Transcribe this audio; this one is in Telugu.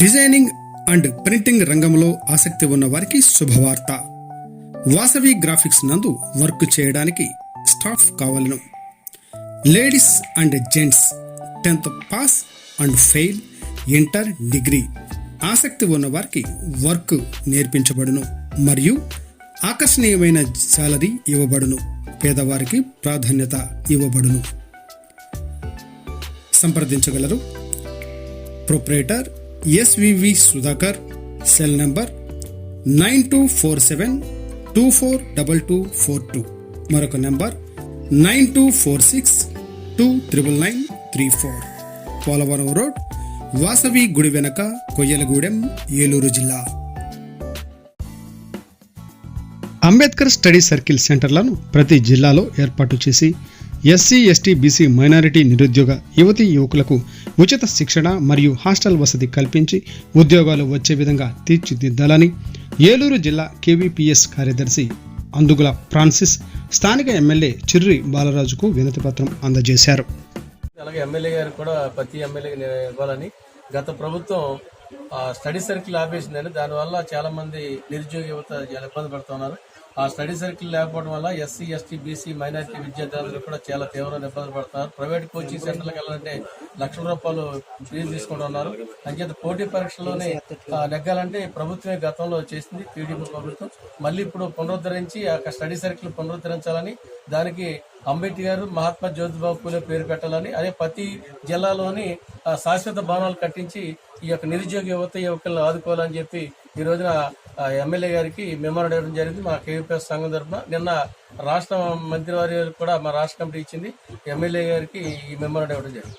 డిజైనింగ్ అండ్ ప్రింటింగ్ రంగంలో ఆసక్తి ఉన్న వారికి శుభవార్త. వాసవి గ్రాఫిక్స్ నందు వర్క్ చేయడానికి staff కావాలను. Ladies and gents tenth pass and fail inter degree ఆసక్తి ఉన్న వారికి వర్క్ నేర్పించబడును మరియు ఆకర్షణీయమైన శాలరీ ఇవ్వబడును. పేదవారికి ప్రాధాన్యత ఇవ్వబడును. సంప్రదించగలరు. Proprietor SVV Sudhakar cell number nine two four seven two four double two four two. మరొక number nine two four six two triple nine three four. Polavaram road Vasavi గుడి వెనక కొయ్యలగూడెం ఏలూరు జిల్లా. అంబేద్కర్ స్టడీ సర్కిల్ సెంటర్లను ప్రతి జిల్లాలో ఏర్పాటు చేసి ఎస్సీ ఎస్టీ బీసీ మైనారిటీ నిరుద్యోగ యువతీ యువకులకు ఉచిత శిక్షణ మరియు హాస్టల్ వసతి కల్పించి ఉద్యోగాలు వచ్చే విధంగా తీర్చిదిద్దాలని ఏలూరు జిల్లా కేవీపీఎస్ కార్యదర్శి అందుగుల ఫ్రాన్సిస్ స్థానిక ఎమ్మెల్యే చిర్రి బాలరాజుకు వినతిపత్రం అందజేశారు. అలాగే ఎమ్మెల్యే గారు కూడా ప్రతి ఎమ్మెల్యే ఇవ్వాలని గత ప్రభుత్వం స్టడీ సర్కిల్ ఆపేసిందని దానివల్ల చాలా మంది నిరుద్యోగ యువత చాలా ఇబ్బంది పడుతున్నారు ఆ స్టడీ సర్కిల్ లేకపోవడం వల్ల ఎస్సీ ఎస్టీ బీసీ మైనారిటీ విద్యార్థులు కూడా చాలా తీవ్రంగా ఇబ్బంది పడుతున్నారు. ప్రైవేట్ కోచింగ్ సెంటర్లకు వెళ్ళాలంటే లక్షల రూపాయలు ఫీజు తీసుకుంటున్నారు అంచేత పోటీ పరీక్షలోనే నెగ్గాలంటే ప్రభుత్వమే గతంలో చేసింది టీడీపీ ప్రభుత్వం. మళ్ళీ ఇప్పుడు పునరుద్ధరించి ఆ స్టడీ సర్కిల్ పునరుద్ధరించాలని దానికి అంబేద్కర్ మహాత్మా జ్యోతిబాబు పూలే పేరు పెట్టాలని అదే ప్రతి జిల్లాలోని శాశ్వత భవనాలు కట్టించి ఈ యొక్క నిరుద్యోగ యువత యువకులను ఆదుకోవాలని చెప్పి ఈ రోజున ఎమ్మెల్యే గారికి మెమోరాండం ఇవ్వడం జరిగింది. మా కేవీపీఎస్ సంఘం తరఫున నిన్న రాష్ట్ర మంత్రివారి కూడా మా రాష్ట్ర కమిటీ ఇచ్చింది. ఎమ్మెల్యే గారికి ఈ మెమోరాండం ఇవ్వడం జరిగింది.